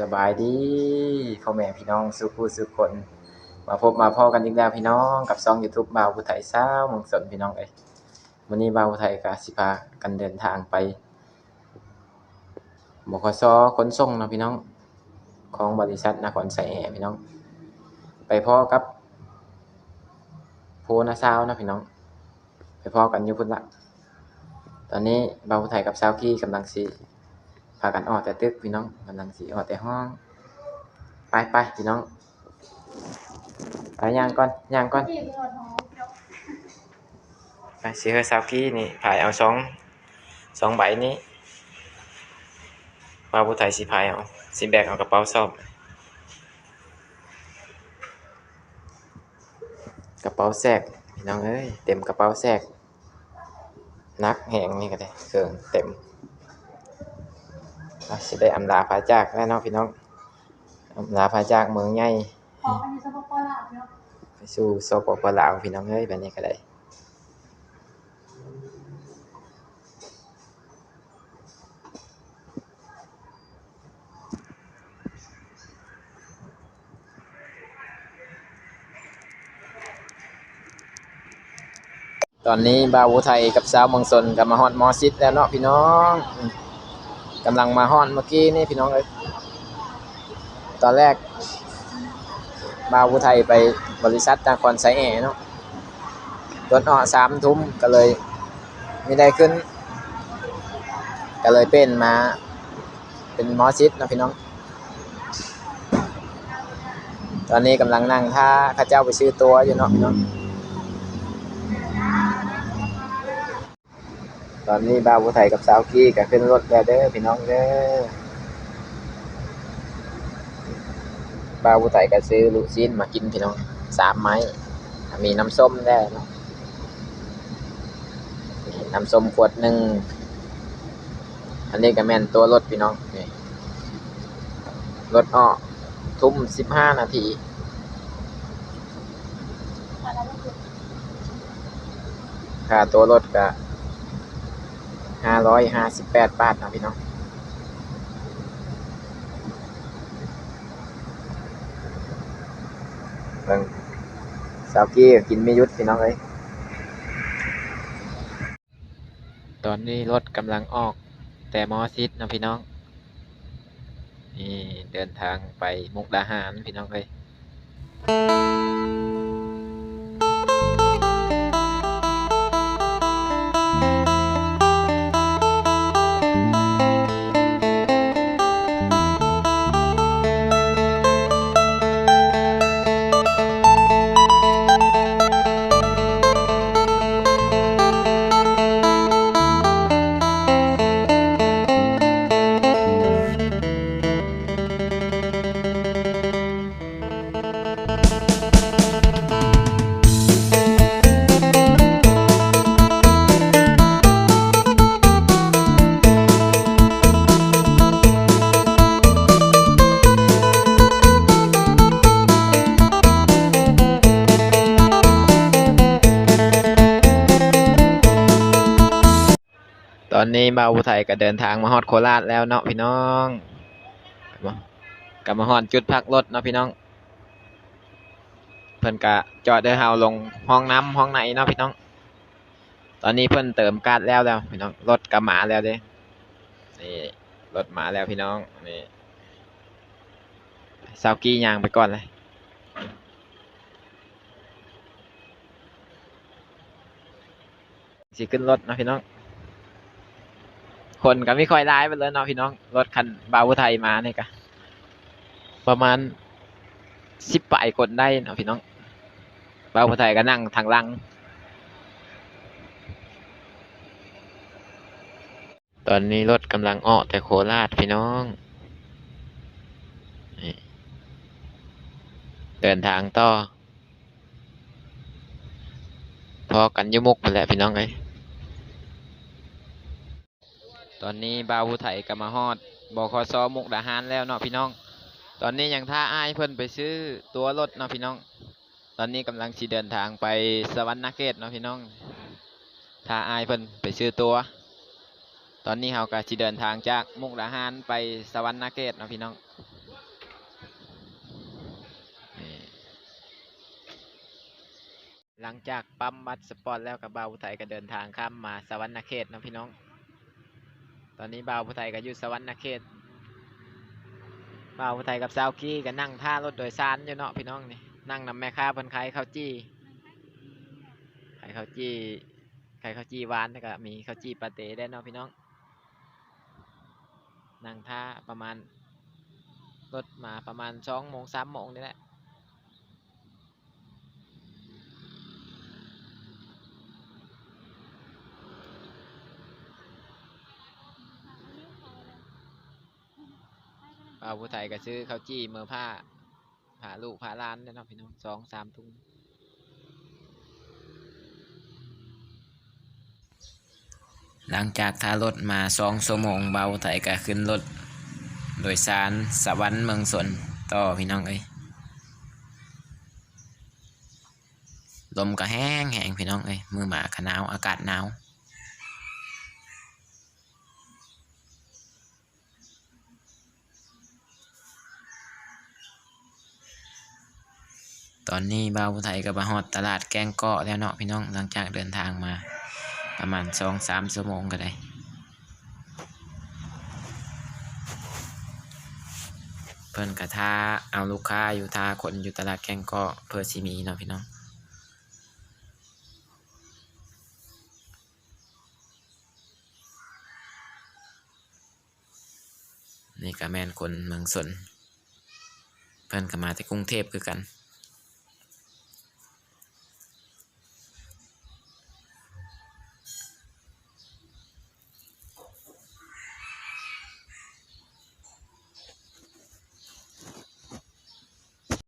สบายดีพ่อแม่พี่น้องสุผู้สุคน มาพบมาพ่อกันอีกแล้วพี่น้องกับช่อง YouTube บ่าวผู้ไทยสาวเมืองสนพี่น้องเอ้ยวันนี้บ่าวผู้ไทยก็สิพากันเดินทางไปบขสขนส่งนะพี่น้อง ของบริษัทนครไสแห่พี่น้อง ไปพ่อกับโพนาซาวนะพี่น้อง ไปพ่อกันอยู่พุ่นละตอนนี้บ่าวผู้ไทยกับสาวกี้กำลังสิ พากันออกแต่ตึกพี่น้องกำลังสิออกแต่ห้อง ไปไปพี่น้อง ไปย่างก่อนย่างก่อนจีบหนวดหอมเสิเฮอซาวกี้นี่ผายเอาสองสองใบนี้ว่าผู้ไทยสิพายเอาสิแบกเอากระเป๋าซ่อมกระเป๋าแทกพี่น้องเอ้ยเต็มกระเป๋าแทกนักแหงนี่ก็ได้เครื่องเต็ม สิได้อำลาพาจากแล้วเนาะพี่น้องอำลาพาจากเมืองใหญ่ขออันนี้สปปลาวเนาะไปสู่โซปปลาวพี่น้องเอ้ยแบบนี้ก็ได้ตอนนี้บาวอุทัยกับสาวเมืองสนกับมาฮอดมอซิดแล้วเนาะพี่น้องอืม กำลังมาฮอดเมื่อกี้นี่พี่น้องเอ้ยตอนแรกบาวอุทัยไปบริษัทนครไซแอร์เนาะรถออสามทุ่มก็เลยไม่ได้ขึ้น ก็เลยเป็นมาเป็นมอซิดนะพี่น้อง ตอนนี้กำลังนั่งท่าข้าเจ้าไปซื้อตัวอยู่เนาะพี่น้อง อนนี้บ่าวผู้ไทยกับสาวกี้ก็ขึ้นรถแล้วเด้อพี่น้องเด้อบ่าวผู้ไทยก็ซื้อลูกชิ้นมากินพี่น้องสามไม้ มีน้ำส้มได้เนาะน้ำส้มขวดหนึ่งอันนี้ก็แม่นตัวรถพี่น้องนี่รถอ้อทุ่มสิบห้านาทีอันนั้นก็คือค่าตัวรถก็ ห้าร้อยห้าสิบแปดบาทนะพี่น้องเบิ่งสาวกี้กินไม่ยุดพี่น้องเอ้ยตอนนี้รถกำลังออกแต่มอซิดนะพี่น้อง นี่เดินทางไปมุกดาหารพี่น้องเอ้ย อนนี้บ่าวไทยก็เดินทางมาฮอดโคราชแล้วเนาะพี่น้องกลับมาฮอดจุดพักรถเนาะพี่น้อง เพิ่นก็จอดเด้อเฮาลงห้องน้ำห้องไหนเนาะพี่น้อง ตอนนี้เพิ่นเติมก๊าซแล้วแล้วพี่น้องรถก็มาแล้วเด้นี่รถหมาแล้วพี่น้องนี่ซาวกี้ยางไปก่อนเลยสิขึ้นรถนะพี่น้อง คนก็ไม่ค่อยร้ายไปเลยเนาะพี่น้อง รถคันบาวไทยมาเนี่ยก็ประมาณสิบปลายคนได้เนาะพี่น้องบาวไทยก็นั่งทางลัง ตอนนี้รถกำลังออกแต่โคราชพี่น้องเดินทางต่อ พอกันยุมุกไปแหละพี่น้องเอ้ ตอนนี้บาวูไทยกับมาฮอดบอคอมุกดาหารแล้วเนาะพี่น้อง ตอนนี้ยังท่าอ้ายเพิ่นไปซื้อตัวรถเนาะพี่น้อง ตอนนี้กำลังสิเดินทางไปสวรรค์นาเกตเนาะพี่น้องท่าอ้ายเพิ่นไปซื้อตัว ตอนนี้เฮาก็สิเดินทางจากมุกดาหารไปสวรรค์นาเกตเนาะพี่น้องหลังจากปั๊มบัตรสปอร์ตแล้วกับบาวไทยก็เดินทางข้ามมาสวรรค์นาเขตนาะพี่น้อง อนนี้บ่าวผู้ไทยก็อยู่สวรรณเขตบ่าวผู้ไทยกับสาวกี้ก็นั่งท่ารถโดยสารอยู่เนาะพี่น้องนี่นั่งนำแม่ค้าเพิ่นขายข้าวจี้ขายข้าวจี้ขายข้าวจี้หวานแล้วก็มีข้าวจี้ปลาเต้ได้เนาะพี่น้อง นั่งท่าประมาณรถมาประมาณสองโมงสามโมงนี่แหละ เอาผู้ไทยก็ซื้อข้าวจี้เมื่อผ้าผ้าลูกผ้าล้านนี่ยเนพี่น้องสองสามถุงหลังจากท่ารถมาสองชั่วโมงเบาไทยก็ขึ้นรถ โดยสารสวรรค์เมืองสนต่อพี่น้องเอ้ยลมก็แห้งแห้งพี่น้องเอ้ยมือหมาขนาวอากาศหนาว ตอนนี้บ่าวผู้ไทยกับมาฮอดตลาดแกงเกาะแล้วเนาะพี่น้องหลังจากเดินทางมา ประมาณสองสามชั่วโมงก็ได้เพิ่นกระทาเอาลูกค้าอยู่ทาคนอยู่ตลาดแกงเกาะเพื่อสิมีเนาะพี่น้องนี่ก็แม่นคนเมืองสน เพิ่นก็มาที่กรุงเทพคือกัน